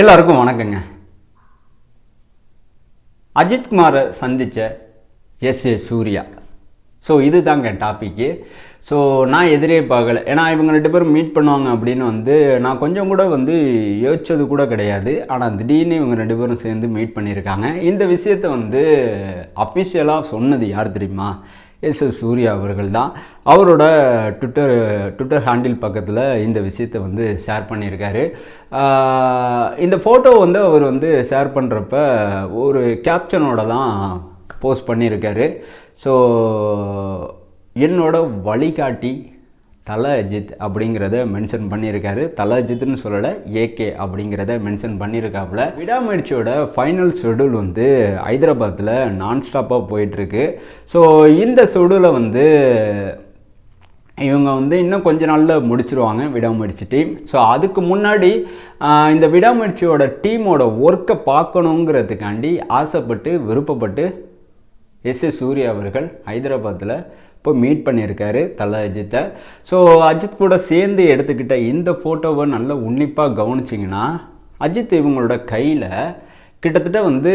எல்லாருக்கும் வணக்கங்க. அஜித்குமாரை சந்தித்த எஸ். ஏ. சூர்யா. ஸோ இதுதாங்க டாப்பிக்கு ஸோ நான் எதிரே பார்க்கல. ஏன்னா இவங்க ரெண்டு பேரும் மீட் பண்ணுவாங்க அப்படின்னு வந்து நான் கொஞ்சம் கூட வந்து யோசிச்சது கூட கிடையாது. ஆனால் திடீர்னு இவங்க ரெண்டு பேரும் சேர்ந்து மீட் பண்ணியிருக்காங்க. இந்த விஷயத்தை வந்து அஃபிஷியலாக சொன்னது யார் தெரியுமா? எஸ் எஸ் சூர்யா அவர்கள் தான். அவரோட ட்விட்டர் ட்விட்டர் ஹேண்டில் பக்கத்தில் இந்த விஷயத்தை வந்து ஷேர் பண்ணியிருக்காரு. இந்த ஃபோட்டோ வந்து அவர் வந்து ஷேர் பண்ணுறப்ப ஒரு கேப்ஷனோட தான் போஸ்ட் பண்ணியிருக்காரு. ஸோ என்னோட வழிகாட்டி தல அஜித் அப்படிங்கிறத மென்ஷன் பண்ணியிருக்காரு. தல அஜித்னு சொல்லலை ஏகே அப்படிங்கிறத மென்ஷன் பண்ணியிருக்காப்புல. விடாமுயற்சியோட ஃபைனல் ஷெடியூல் வந்து ஹைதராபாத்தில் நான் ஸ்டாப்பாக போயிட்டுருக்கு. ஸோ இந்த ஷெடியூலை வந்து இவங்க வந்து இன்னும் கொஞ்ச நாளில் முடிச்சிருவாங்க விடாமுயற்சி டீம் ஸோ அதுக்கு முன்னாடி இந்த விடாமுயற்சியோட டீமோட ஒர்க்கை பார்க்கணுங்கிறதுக்காண்டி ஆசைப்பட்டு விருப்பப்பட்டு எஸ் எஸ் சூர்யா அவர்கள் ஹைதராபாத்தில் போய் மீட் பண்ணியிருக்காரு தலை அஜித்தை. ஸோ அஜித் கூட சேர்ந்து எடுத்துக்கிட்ட இந்த ஃபோட்டோவை நல்லா உன்னிப்பாக கவனிச்சிங்கன்னா அஜித் இவங்களோட கையில் கிட்டத்தட்ட வந்து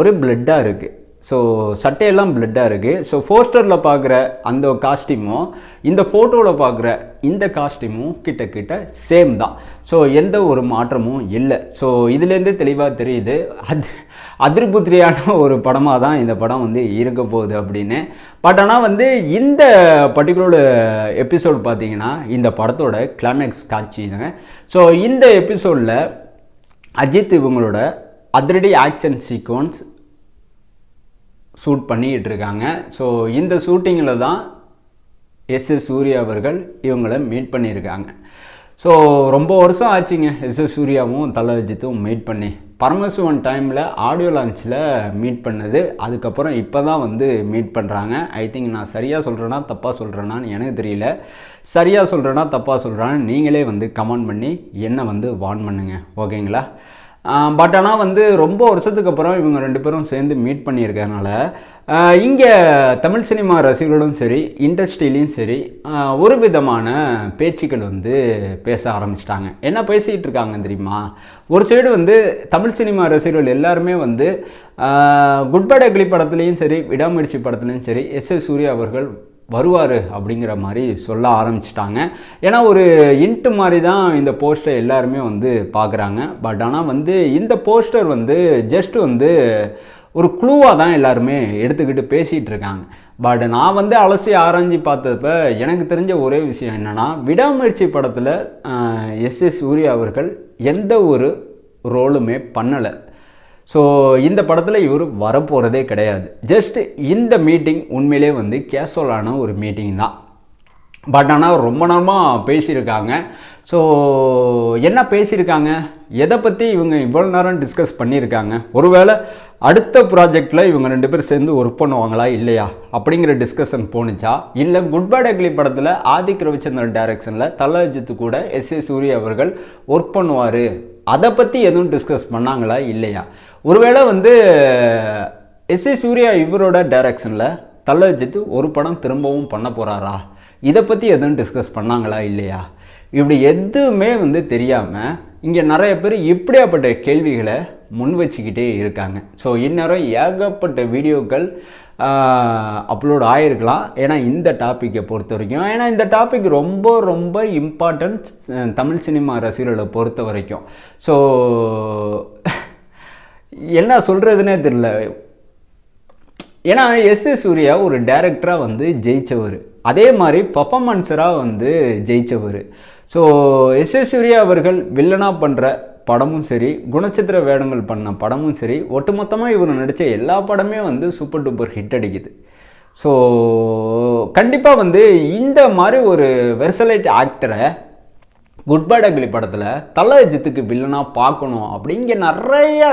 ஒரு பிளட்டாக இருக்குது ஸோ சட்டையெல்லாம் பிளட்டாக இருக்குது ஸோ போஸ்டரில் பார்க்குற அந்த காஸ்டியூமும் இந்த ஃபோட்டோவில் பார்க்குற இந்த காஸ்டியூமும் கிட்ட கிட்ட சேம் தான். ஸோ எந்த ஒரு மாற்றமும் இல்லை. ஸோ இதுலேருந்தே தெளிவாக தெரியுது. அது அதிர்புத்திரியான ஒரு படமாக தான் இந்த படம் வந்து இருக்க போகுது அப்படின்னு. பட் ஆனால் வந்து இந்த பர்டிகுலர் எபிசோட் பார்த்தீங்கன்னா இந்த படத்தோட கிளைமேக்ஸ் காட்சிங்க ஸோ இந்த எபிசோடில் அஜித் இவங்களோட அதிரடி ஆக்ஷன் சீக்வன்ஸ் ஷூட் பண்ணிக்கிட்டு இருக்காங்க ஸோ இந்த ஷூட்டிங்கில் தான் எஸ் எஸ் சூர்யா அவர்கள் இவங்களை மீட் பண்ணியிருக்காங்க. ஸோ ரொம்ப வருஷம் ஆச்சுங்க எஸ் எஸ் சூர்யாவும் தலஜித்தும் மீட் பண்ணி. பரமசிவன் டைமில் ஆடியோ லான்ச்சில் மீட் பண்ணது. அதுக்கப்புறம் இப்போ தான் வந்து மீட் பண்ணுறாங்க ஐ திங்க் நான் சரியாக சொல்கிறேன்னா தப்பாக சொல்கிறேனான்னு எனக்கு தெரியல. சரியாக சொல்கிறேன்னா தப்பாக சொல்கிறேன்னு நீங்களே வந்து கமெண்ட் பண்ணி என்னை வந்து வார்ன் பண்ணுங்கள் ஓகேங்களா பட் ஆனால் வந்து ரொம்ப வருஷத்துக்கு அப்புறம் இவங்க ரெண்டு பேரும் சேர்ந்து மீட் பண்ணியிருக்கனால இங்கே தமிழ் சினிமா ரசிகர்களும் சரி இண்டஸ்ட்ரியிலையும் சரி ஒரு விதமான பேச்சுக்கள் வந்து பேச ஆரம்பிச்சிட்டாங்க. என்ன பேசிகிட்டு இருக்காங்க தெரியுமா? ஒரு சைடு வந்து தமிழ் சினிமா ரசிகர்கள் எல்லாருமே வந்து குட் பை அக்லி படத்துலேயும் சரி விடாமுயற்சி படத்துலேயும் சரி எஸ் எஸ் சூர்யா அவர்கள் வருவார் அப்படிங்கிற மாதிரி சொல்ல ஆரம்பிச்சிட்டாங்க. ஏன்னா ஒரு இன்ட்டு மாதிரி தான் இந்த போஸ்டர் எல்லாருமே வந்து பார்க்குறாங்க பட் ஆனால் வந்து இந்த போஸ்டர் வந்து ஜஸ்ட் வந்து ஒரு க்ளூவாக தான் எல்லாருமே எடுத்துக்கிட்டு பேசிகிட்டு இருக்காங்க. பட் நான் வந்து அலசி ஆராய்ஞ்சு பார்த்தப்ப எனக்கு தெரிஞ்ச ஒரே விஷயம் என்னென்னா விடாமுயற்சி படத்தில் எஸ் எஸ் சூர்யா அவர்கள் எந்த ஒரு ரோலுமே பண்ணலை. ஸோ இந்த படத்தில் இவர் வரப்போகிறதே கிடையாது. ஜஸ்ட் இந்த மீட்டிங் உண்மையிலே வந்து கேஷுவலான ஒரு மீட்டிங் தான். பட் ஆனால் ரொம்ப நேரமாக பேசியிருக்காங்க. ஸோ என்ன பேசியிருக்காங்க? எதை பற்றி இவங்க இவ்வளோ நேரம் டிஸ்கஸ் பண்ணியிருக்காங்க? ஒருவேளை அடுத்த ப்ராஜெக்டில் இவங்க ரெண்டு பேரும் சேர்ந்து ஒர்க் பண்ணுவாங்களா இல்லையா? அப்படிங்கிற டிஸ்கஷன் போணுச்சா? இல்லை குட் பை அக்லி படத்தில் ஆதிக் ரவிச்சந்திரன் டைரக்ஷனில் தலஜித்து கூட எஸ் ஏ சூர்யா அவர்கள் ஒர்க் பண்ணுவார். அதை பற்றி எதுவும் டிஸ்கஸ் பண்ணாங்களா இல்லையா? ஒருவேளை வந்து எஸ் ஏ சூர்யா இவரோட டைரக்ஷனில் தலஜித்து ஒரு படம் திரும்பவும் பண்ண போகிறாரா இதை பற்றி எதுவும் டிஸ்கஸ் பண்ணாங்களா இல்லையா? இப்படி எதுவுமே வந்து தெரியாமல் இங்கே நிறைய பேர் இப்படியாப்பட்ட கேள்விகளை முன் வச்சுக்கிட்டே இருக்காங்க. ஸோ இந்நேரம் ஏகப்பட்ட வீடியோக்கள் அப்லோட் ஆகிருக்கலாம் ஏன்னா இந்த டாப்பிக்கை பொறுத்த வரைக்கும் ஏன்னா இந்த டாபிக் ரொம்ப ரொம்ப இம்பார்ட்டன்ட் தமிழ் சினிமா ரசிகர்களை பொறுத்த வரைக்கும். ஸோ என்ன சொல்கிறதுனே தெரில ஏன்னா எஸ் எஸ் சூர்யா ஒரு டேரக்டராக வந்து ஜெயித்தவர் அதே மாதிரி பர்ஃபாமன்ஸராக வந்து ஜெயிச்சவர். ஸோ எஸ் எஸ் சூர்யா அவர்கள் வில்லனாக பண்ணுற படமும் சரி குணச்சித்திர வேடங்கள் பண்ண படமும் சரி ஒட்டுமொத்தமாக இவர் நடித்த எல்லா படமே வந்து சூப்பர் டூப்பர் ஹிட் அடிக்குது. ஸோ கண்டிப்பாக வந்து இந்த மாதிரி ஒரு வெர்சலைட் ஆக்டரை குட் பை டக்லி படத்தில் தல அஜித்துக்கு வில்லனாக பார்க்கணும் அப்படிங்க நிறையா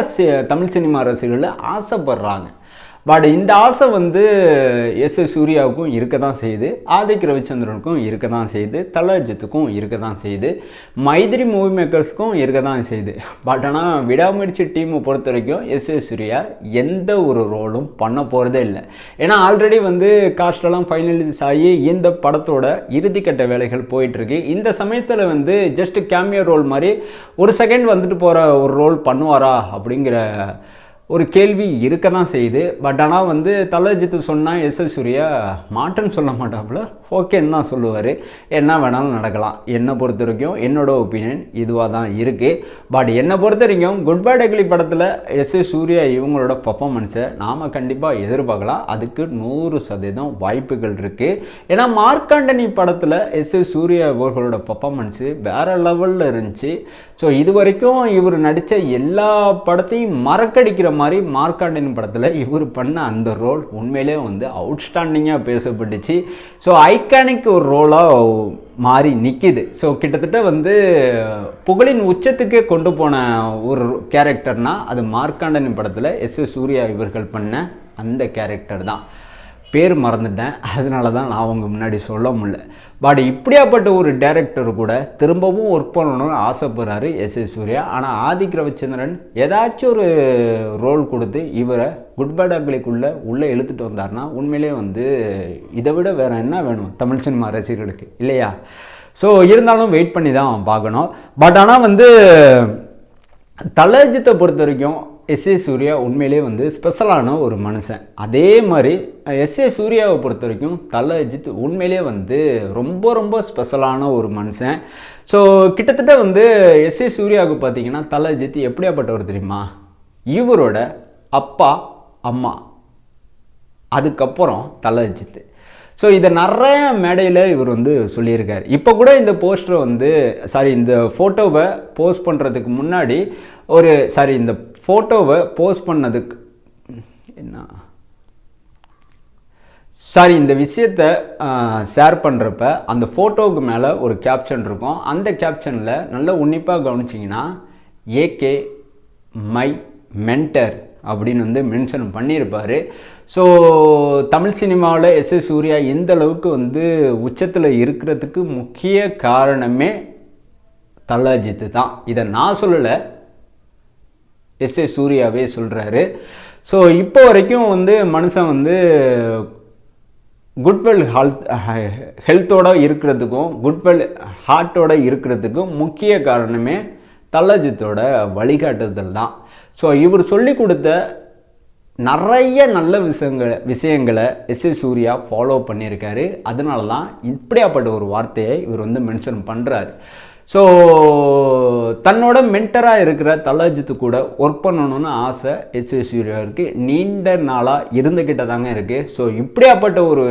தமிழ் சினிமா ரசிகர்கள் ஆசைப்படுறாங்க. பட் இந்த ஆசை வந்து எஸ் எஸ் சூர்யாவுக்கும் இருக்க தான் செய்யுது ஆதிக் ரவிச்சந்திரனுக்கும் இருக்க தான் செய்யுது தலஜித்துக்கும் இருக்க தான் செய்யுது மைதிரி மூவி மேக்கர்ஸ்க்கும் இருக்க தான் செய்யுது. பட் ஆனால் விடாமுயற்சி டீமை பொறுத்த வரைக்கும் எஸ் எஸ் சூர்யா எந்த ஒரு ரோலும் பண்ண போகிறதே இல்லை. ஏன்னா ஆல்ரெடி வந்து காஸ்டெல்லாம் ஃபைனலைஸ் ஆகி இந்த படத்தோட இறுதிக்கட்ட வேலைகள் போயிட்டுருக்கு. இந்த சமயத்தில் வந்து ஜஸ்ட் கேமியோ ரோல் மாதிரி ஒரு செகண்ட் வந்துட்டு போகிற ஒரு ரோல் பண்ணுவாரா அப்படிங்கிற ஒரு கேள்வி இருக்க தான் செய்யுது. பட் ஆனால் வந்து தலஜித்து சொன்னால் எஸ் எஸ் சூர்யா மாட்டேன்னு சொல்ல மாட்டாப்புல. ஓகேன்னு தான் சொல்லுவார். என்ன வேணாலும் நடக்கலாம். என்னை பொறுத்த வரைக்கும் என்னோட ஒப்பீனியன் இதுவாக தான் இருக்குது பட் என்னை பொறுத்த வரைக்கும் குட் பை டெக்லி படத்தில் எஸ் எஸ் சூர்யா இவங்களோட பர்ஃபாமன்ஸை நாம் கண்டிப்பாக எதிர்பார்க்கலாம். அதுக்கு நூறு சதவீதம் வாய்ப்புகள் இருக்குது ஏன்னா மார்க்காண்டனி படத்தில் எஸ் எஸ் சூர்யா இவர்களோட பர்ஃபாமன்ஸு வேறு லெவலில் இருந்துச்சு. ஸோ இது வரைக்கும் இவர் நடித்த எல்லா படத்தையும் மறக்கடிக்கிற மாதிரி மார்க்காண்டின் படத்தில் இவர் பண்ண அந்த ரோல் உண்மையிலே வந்து அவுட்ஸ்டாண்டிங்காக பேசப்பட்டுச்சு. ஸோ ஐக்கானிக் ஒரு ரோலாக மாறி நிற்கிது ஸோ கிட்டத்தட்ட வந்து புகழின் உச்சத்துக்கே கொண்டு போன ஒரு கேரக்டர்னால் அது மார்க்காண்டனின் படத்தில் எஸ் எஸ் சூர்யா இவர்கள் பண்ண அந்த கேரக்டர் தான். பேர் மறந்துட்டேன். அதனால தான் நான் அவங்க முன்னாடி சொல்ல முடியல. பட் இப்படியாப்பட்ட ஒரு டேரக்டர் கூட திரும்பவும் ஒர்க் பண்ணணும்னு ஆசைப்படுறாரு எஸ் எஸ் சூர்யா. ஆனால் ஆதிக் ரவிச்சந்திரன் ஏதாச்சும் ஒரு ரோல் கொடுத்து இவரை குட் பேட் அக்லிக்குள்ளே உள்ளே இழுத்துட்டு வந்தார்னா உண்மையிலே வந்து இதை விட வேறு என்ன வேணும்? தமிழ் சினிமா ரசிகர்களுக்கு இல்லையா? ஸோ இருந்தாலும் வெயிட் பண்ணி தான் பார்க்கணும். பட் ஆனால் வந்து தலஜித்தை பொறுத்த வரைக்கும் எஸ் ஏ சூர்யா உண்மையிலே வந்து ஸ்பெஷலான ஒரு மனுஷன். அதே மாதிரி எஸ் ஏ சூர்யாவை பொறுத்த வரைக்கும் தல அஜித் உண்மையிலே வந்து ரொம்ப ரொம்ப ஸ்பெஷலான ஒரு மனுஷன். ஸோ கிட்டத்தட்ட வந்து எஸ் ஏ சூர்யாவுக்கு பார்த்தீங்கன்னா தல அஜித் எப்படியாப்பட்டவர் தெரியுமா? இவரோட அப்பா அம்மா. அதுக்கப்புறம் தல அஜித்து ஸோ இதை நிறைய மேடையில் இவர் வந்து சொல்லியிருக்கார். இப்போ கூட இந்த போஸ்டரை வந்து சாரி இந்த ஃபோட்டோவை போஸ்ட் பண்ணுறதுக்கு முன்னாடி ஒரு சாரி இந்த ஃபோட்டோவை போஸ்ட் பண்ணதுக்கு என்ன? சாரி இந்த விஷயத்த ஷேர் பண்ணுறப்ப அந்த ஃபோட்டோவுக்கு மேலே ஒரு கேப்ஷன் இருக்கும். அந்த கேப்ஷனில் நல்லா உன்னிப்பாக கவனிச்சிங்கன்னா ஏகே மை மென்டர் அப்படின்னு வந்து மென்ஷன் பண்ணியிருப்பார். ஸோ தமிழ் சினிமாவில் எஸ் எஸ் சூர்யா எந்த அளவுக்கு வந்து உச்சத்தில் இருக்கிறதுக்கு முக்கிய காரணமே தல்லாஜித்து தான். இதை நான் சொல்லலை. எஸ் ஏ சூர்யாவே சொல்கிறாரு ஸோ இப்போ வரைக்கும் வந்து மனுஷன் வந்து குட்வெல் ஹெல்த் ஹெல்த்தோட இருக்கிறதுக்கும் குட்வெல் ஹார்ட்டோட இருக்கிறதுக்கும் முக்கிய காரணமே தல்லஜித்தோட வழிகாட்டுதல் தான். ஸோ இவர் சொல்லி கொடுத்த நிறைய நல்ல விஷயங்களை விஷயங்களை எஸ் எஸ் சூர்யா ஃபாலோ பண்ணியிருக்காரு. அதனால தான் இப்படியாப்பட்ட ஒரு வார்த்தையை இவர் வந்து மென்ஷன் பண்ணுறாரு ஸோ தன்னோட மென்டராக இருக்கிற தலஜித்து கூட ஒர்க் பண்ணணும்னு ஆசை எஸ் எஸ் சூர்யாவுக்கு. நீண்ட நாளாக இருந்துக்கிட்ட தாங்க இருக்குது ஸோ இப்படியாப்பட்ட ஒரு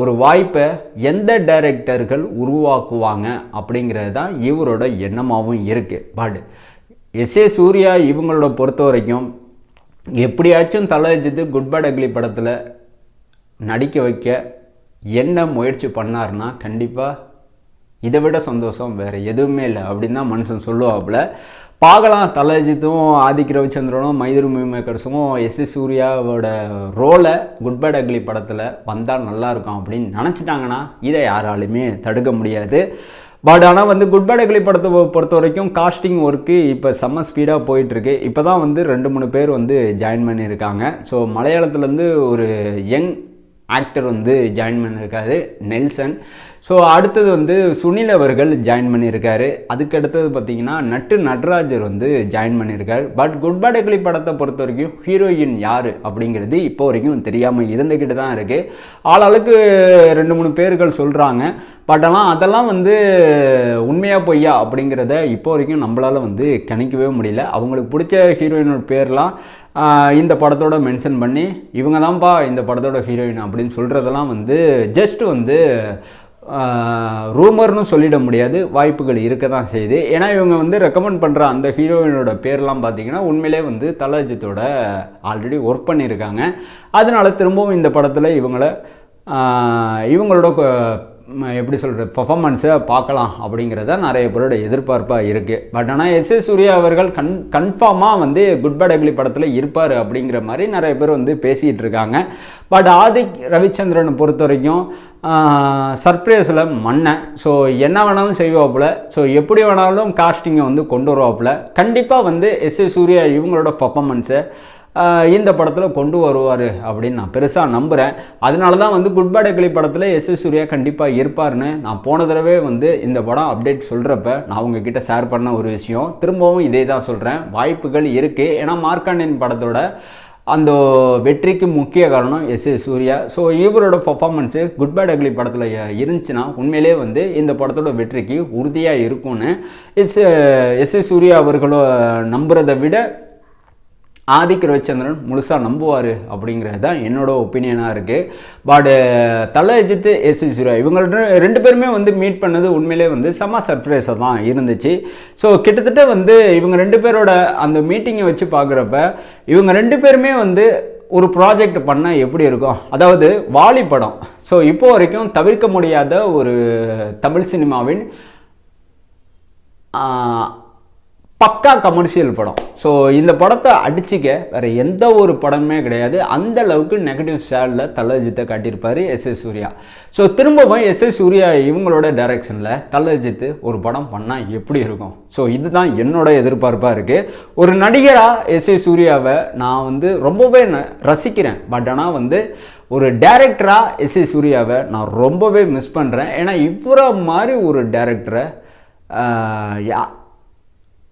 ஒரு வாய்ப்பை எந்த டைரக்டர்கள் உருவாக்குவாங்க அப்படிங்கிறது தான் இவரோட எண்ணமாகவும் இருக்குது பட். எஸ் ஏ சூர்யா இவங்களோட பொறுத்த வரைக்கும் எப்படியாச்சும் தலஜித்து குட் பேட் அக்லி படத்தில் நடிக்க வைக்க என்ன முயற்சி பண்ணார்னா கண்டிப்பாக இதை விட சந்தோஷம் வேறு எதுவுமே இல்லை அப்படின்னு தான் மனுஷன் சொல்லுவாப்புல. பார்க்கலாம் தலஜித்தும் ஆதிக் ரவிச்சந்திரனும் மைதிரு மேக்கர்ஸும் எஸ் எஸ் சூர்யாவோட ரோலை குட் பேட் அக்லி படத்தில் வந்தால் நல்லாயிருக்கும் அப்படின்னு நினச்சிட்டாங்கன்னா இதை யாராலுமே தடுக்க முடியாது. பட் ஆனால் வந்து குட் பேட் அக்லி படத்தை பொறுத்த வரைக்கும் காஸ்டிங் ஒர்க்கு இப்போ செம்ம ஸ்பீடாக போயிட்டுருக்கு. இப்போ தான் வந்து ரெண்டு மூணு பேர் வந்து ஜாயின் பண்ணியிருக்காங்க. ஸோ மலையாளத்துலேருந்து ஒரு யங் ஆக்டர் வந்து ஜாயின் பண்ணியிருக்காரு நெல்சன். ஸோ அடுத்தது வந்து சுனில் அவர்கள் ஜாயின் பண்ணியிருக்காரு. அதுக்கு அடுத்தது பார்த்தீங்கன்னா நட்டு நட்ராஜர் வந்து ஜாயின் பண்ணியிருக்காரு. பட் குட் பேட் அக்லி படத்தை பொறுத்த வரைக்கும் ஹீரோயின் யார் அப்படிங்கிறது இப்போ வரைக்கும் தெரியாமல் இருந்துக்கிட்டு தான் இருக்குது ஆளாளுக்கு ரெண்டு மூணு பேர்கள் சொல்கிறாங்க பட் ஆனால் அதெல்லாம் வந்து உண்மையாக பொய்யா அப்படிங்கிறத இப்போ வரைக்கும் நம்மளால் வந்து கணிக்கவே முடியல. அவங்களுக்கு பிடிச்ச ஹீரோயினோட பேர்லாம் இந்த படத்தோட மென்ஷன் பண்ணி இவங்க தான்ப்பா இந்த படத்தோட ஹீரோயின் அப்படின்னு சொல்கிறதெல்லாம் வந்து ஜஸ்ட் வந்து ரூமர்னு சொல்லிட முடியாது. வாய்ப்புகள் இருக்க தான் செய்யுது. ஏன்னா இவங்க வந்து ரெக்கமெண்ட் பண்ணுற அந்த ஹீரோயினோட பேர்லாம் பார்த்தீங்கன்னா உண்மையிலே வந்து தலஜித்தோட ஆல்ரெடி ஒர்க் பண்ணியிருக்காங்க. அதனால திரும்பவும் இந்த படத்தில் இவங்கள இவங்களோட எப்படி சொல்கிறது பர்ஃபாமன்ஸை பார்க்கலாம் அப்படிங்கிறத நிறைய பேரோட எதிர்பார்ப்பாக இருக்குது பட் ஆனால் எஸ். எஸ் சூர்யா அவர்கள் கன் கன்ஃபார்மாக வந்து குட் பேட் அக்லி படத்தில் இருப்பார் அப்படிங்கிற மாதிரி நிறைய பேர் வந்து பேசிகிட்டு இருக்காங்க. பட் ஆதிக் ரவிச்சந்திரனை பொறுத்த வரைக்கும் சர்ப்ரைஸில் மண்ணை ஸோ என்ன வேணாலும் செய்வாப்புல. ஸோ எப்படி வேணாலும் காஸ்டிங்கை வந்து கொண்டு வருவாப்புல. கண்டிப்பாக வந்து எஸ். எஸ் சூர்யா இவங்களோட பர்ஃபாமன்ஸை இந்த படத்தில் கொண்டு வருவார் அப்படின்னு நான் பெருசாக நம்புகிறேன் அதனால தான் வந்து குட் பை டெக்லி படத்தில் எஸ் எஸ் சூர்யா கண்டிப்பாக இருப்பார்னு நான் போன தடவை வந்து இந்த படம் அப்டேட் சொல்கிறப்ப நான் உங்ககிட்ட ஷேர் பண்ண ஒரு விஷயம். திரும்பவும் இதே தான் சொல்கிறேன் வாய்ப்புகள் இருக்குது ஏன்னா மார்க்காண்டியன் படத்தோட அந்த வெற்றிக்கு முக்கிய காரணம் எஸ் ஏ சூர்யா. ஸோ இவரோட பர்ஃபார்மன்ஸு குட் பேட் அக்லி படத்தில் இருந்துச்சுன்னா உண்மையிலே வந்து இந்த படத்தோட வெற்றிக்கு உறுதியாக இருக்கும்னு எஸ் எஸ் ஏ சூர்யா அவர்களோ நம்புறதை விட ஆதிக் ரவிச்சந்திரன் முழுசாக நம்புவார் அப்படிங்கிறது தான் என்னோட ஒப்பீனியனாக இருக்குது பட் தலை அஜித் எஸ் சி இவங்க ரெண்டு- ரெண்டு பேருமே வந்து மீட் பண்ணது உண்மையிலே வந்து செம்ம சர்ப்ரைஸாக தான் இருந்துச்சு. ஸோ கிட்டத்தட்ட வந்து இவங்க ரெண்டு பேரோட அந்த மீட்டிங்கை வச்சு பார்க்குறப்ப இவங்க ரெண்டு பேருமே வந்து ஒரு ப்ராஜெக்ட் பண்ணால் எப்படி இருக்கும்? அதாவது வாலி படம். ஸோ இப்போ வரைக்கும் தவிர்க்க முடியாத ஒரு தமிழ் சினிமாவின் பக்கா கமர்ஷியல் படம். ஸோ இந்த படத்தை அடிச்சிக்க வேறு எந்த ஒரு படமே கிடையாது. அந்த அளவுக்கு நெகட்டிவ் ஷேடில் தலஜித்தை காட்டியிருப்பார் எஸ் எஸ் சூர்யா. ஸோ திரும்பவும் எஸ் எஸ் சூர்யா இவங்களோட டைரக்ஷனில் தலஜித்து ஒரு படம் பண்ணால் எப்படி இருக்கும்? ஸோ இதுதான் என்னோட எதிர்பார்ப்பாக இருக்குது ஒரு நடிகராக எஸ் எஸ் சூர்யாவை நான் வந்து ரொம்பவே ந- ரசிக்கிறேன். பட் ஆனால் வந்து ஒரு டேரக்டராக எஸ் எஸ் சூர்யாவை நான் ரொம்பவே மிஸ் பண்ணுறேன் ஏன்னா இவரை மாதிரி ஒரு டேரக்டரை யா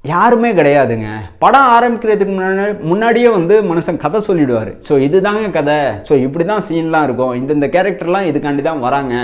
யாருமே கிடையாதுங்க. படம் ஆரம்பிக்கிறதுக்கு முன்னாடி முன்னாடியே வந்து மனுஷன் கதை சொல்லிடுவார். ஸோ இதுதாங்க கதை. ஸோ இப்படி தான் சீன்லாம் இருக்கும். இந்தந்த கேரக்டர்லாம் இதுக்காண்டி தான் வராங்க.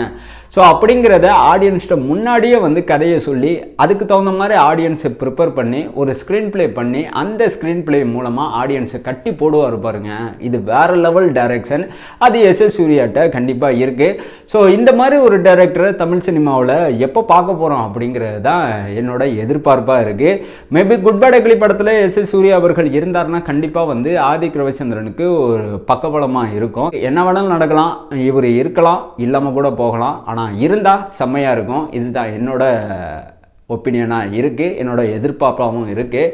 ஸோ அப்படிங்கிறத ஆடியன்ஸ்கிட்ட முன்னாடியே வந்து கதையை சொல்லி அதுக்கு தகுந்த மாதிரி ஆடியன்ஸை ப்ரிப்பேர் பண்ணி ஒரு ஸ்க்ரீன் ப்ளே பண்ணி அந்த ஸ்க்ரீன் ப்ளே மூலமாக ஆடியன்ஸை கட்டி போடுவார் பாருங்க. இது வேறு லெவல் டைரக்ஷன் அது எஸ் எஸ் சூர்யாட்ட கண்டிப்பாக இருக்குது ஸோ இந்த மாதிரி ஒரு டைரக்டரை தமிழ் சினிமாவில் எப்போ பார்க்க போகிறோம் அப்படிங்கிறது தான் என்னோட எதிர்பார்ப்பாக இருக்குது மேபி குட் பேட் அக்லி படத்தில் எஸ் எஸ் சூர்யா அவர்கள் இருந்தார்னா கண்டிப்பாக வந்து ஆதி ரவிச்சந்திரனுக்கு ஒரு பக்கபலமாக இருக்கும். என்ன வேணாலும் நடக்கலாம். இவர் இருக்கலாம். இல்லாமல் கூட போகலாம். ஆனால் இருந்தால் செம்மையாக இருக்கும். இதுதான் என்னோட ஒப்பீனியனாக இருக்குது என்னோட எதிர்பார்ப்பாகவும் இருக்குது